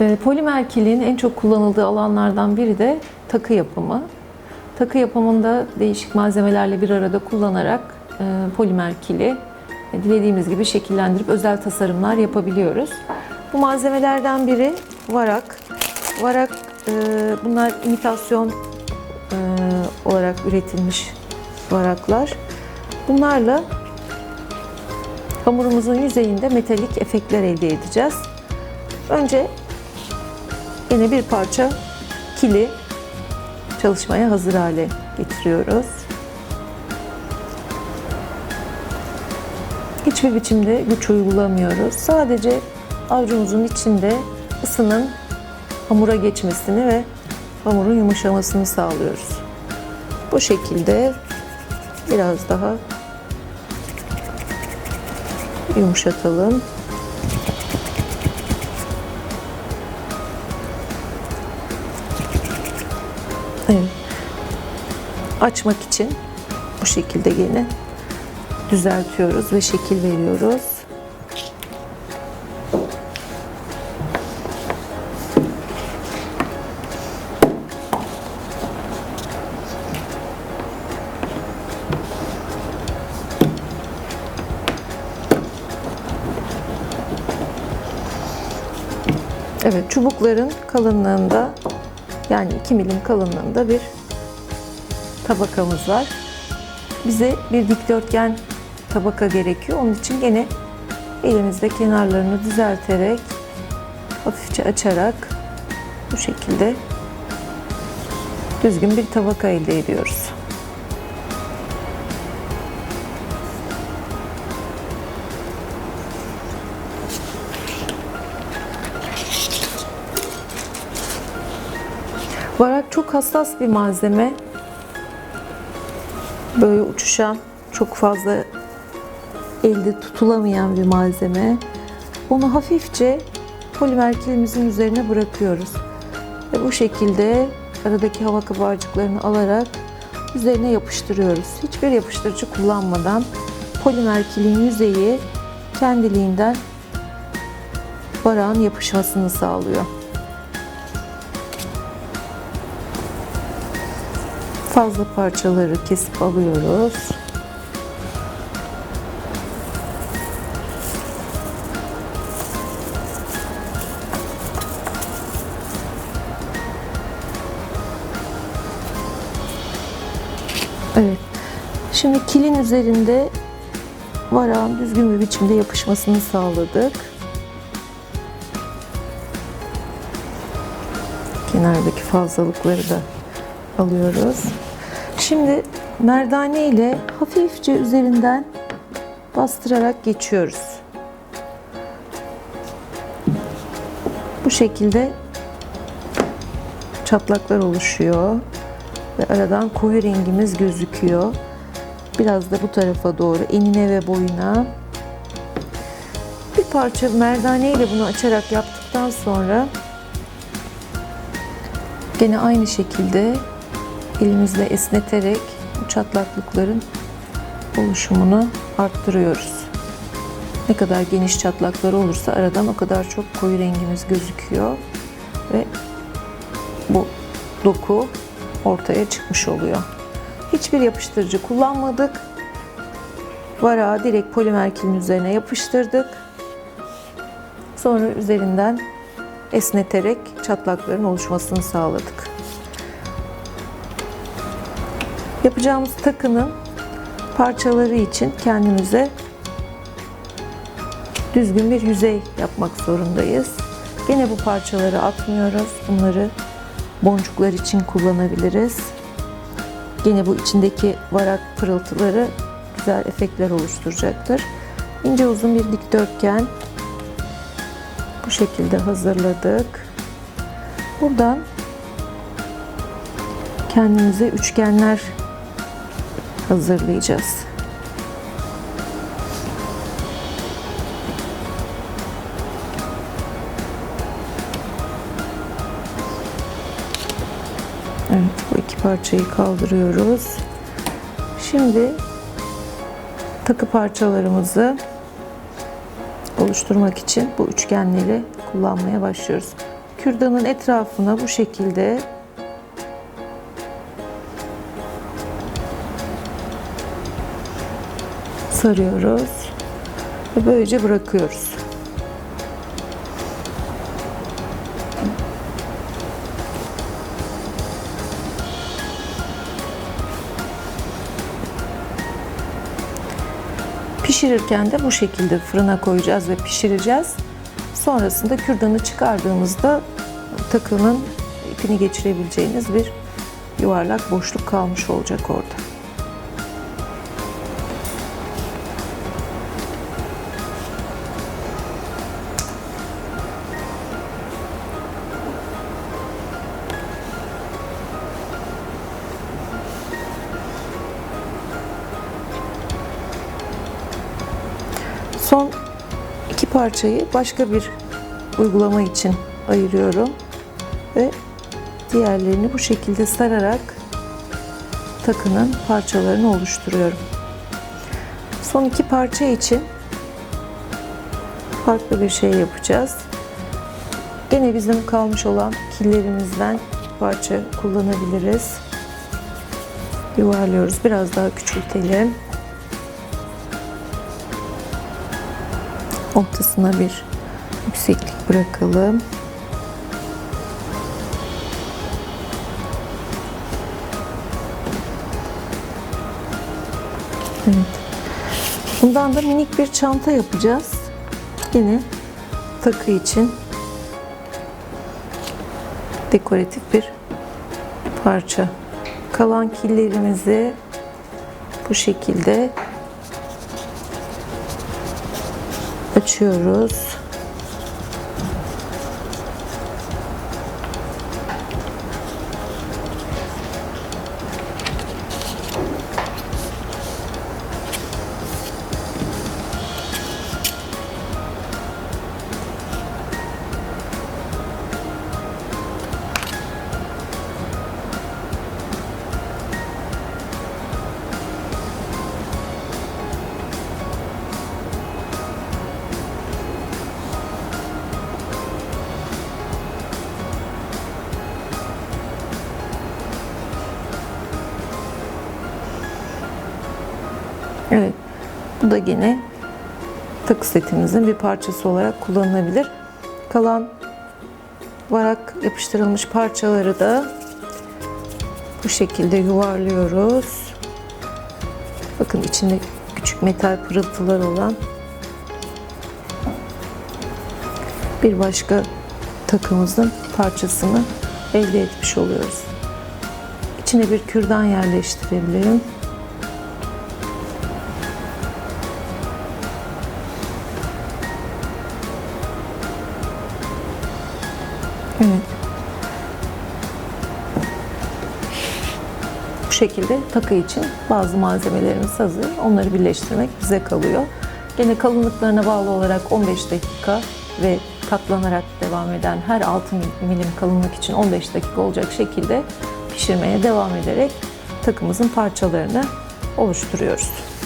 E, polimer kiliğin en çok kullanıldığı alanlardan biri de takı yapımı. Takı yapımında değişik malzemelerle bir arada kullanarak e, polimer kili e, dilediğimiz gibi şekillendirip özel tasarımlar yapabiliyoruz. Bu malzemelerden biri varak. Varak e, bunlar imitasyon olarak üretilmiş varaklar. Bunlarla hamurumuzun yüzeyinde metalik efektler elde edeceğiz. Önce yine bir parça kili çalışmaya hazır hale getiriyoruz. Hiçbir biçimde güç uygulamıyoruz. Sadece avucumuzun içinde ısının hamura geçmesini ve hamurun yumuşamasını sağlıyoruz. Bu şekilde biraz daha yumuşatalım. Açmak için bu şekilde yine düzeltiyoruz ve şekil veriyoruz. Evet, çubukların kalınlığında yani 2 milim kalınlığında bir tabakamız var. Bize bir dikdörtgen tabaka gerekiyor. Onun için gene elimizde kenarlarını düzelterek hafifçe açarak bu şekilde düzgün bir tabaka elde ediyoruz. Varak çok hassas bir malzeme. Böyle uçuşan, çok fazla elde tutulamayan bir malzeme. Onu hafifçe polimer kilimizin üzerine bırakıyoruz. Ve bu şekilde aradaki hava kabarcıklarını alarak üzerine yapıştırıyoruz. Hiçbir yapıştırıcı kullanmadan polimer kilin yüzeyi kendiliğinden varağın yapışmasını sağlıyor. Fazla parçaları kesip alıyoruz. Evet. Şimdi kilin üzerinde varağın düzgün bir biçimde yapışmasını sağladık. Kenardaki fazlalıkları da alıyoruz. Şimdi merdane ile hafifçe üzerinden bastırarak geçiyoruz. Bu şekilde çatlaklar oluşuyor ve aradan koyu rengimiz gözüküyor. Biraz da bu tarafa doğru enine ve boyuna bir parça merdane ile bunu açarak yaptıktan sonra Gene aynı şekilde elimizle esneterek bu çatlaklıkların oluşumunu arttırıyoruz. Ne kadar geniş çatlakları olursa aradan o kadar çok koyu rengimiz gözüküyor ve bu doku ortaya çıkmış oluyor. Hiçbir yapıştırıcı kullanmadık. Varağı direkt polimer kilin üzerine yapıştırdık. Sonra üzerinden esneterek çatlakların oluşmasını sağladık. Yapacağımız takının parçaları için kendimize düzgün bir yüzey yapmak zorundayız. Gene bu parçaları atmıyoruz. Bunları boncuklar için kullanabiliriz. Gene bu içindeki varak pırıltıları güzel efektler oluşturacaktır. İnce uzun bir dikdörtgen bu şekilde hazırladık. Buradan kendimize üçgenler hazırlayacağız. Evet, bu iki parçayı kaldırıyoruz. Şimdi takı parçalarımızı oluşturmak için bu üçgenleri kullanmaya başlıyoruz. kürdanın etrafına bu şekilde sarıyoruz ve böylece bırakıyoruz. Pişirirken de bu şekilde fırına koyacağız ve pişireceğiz. Sonrasında kürdanı çıkardığımızda takının ipini geçirebileceğiniz bir yuvarlak boşluk kalmış olacak orada. Son iki parçayı başka bir uygulama için ayırıyorum ve diğerlerini bu şekilde sararak takının parçalarını oluşturuyorum. Son iki parça için farklı bir şey yapacağız. Yine bizim kalmış olan killerimizden parça kullanabiliriz. Yuvarlıyoruz. Biraz daha küçültelim. Ortasına bir yükseklik bırakalım. Evet. Bundan da minik bir çanta yapacağız. Yine takı için dekoratif bir parça. Kalan killerimizi bu şekilde açıyoruz. Bu da yine takı setimizin bir parçası olarak kullanılabilir. Kalan varak yapıştırılmış parçaları da bu şekilde yuvarlıyoruz. Bakın içinde küçük metal pırıltılar olan bir başka takımızın parçasını elde etmiş oluyoruz. İçine bir kürdan yerleştirelim. Bu şekilde takı için bazı malzemelerimiz hazır. Onları birleştirmek bize kalıyor. Gene kalınlıklarına bağlı olarak 15 dakika ve katlanarak devam eden her 6 milim kalınlık için 15 dakika olacak şekilde pişirmeye devam ederek takımızın parçalarını oluşturuyoruz.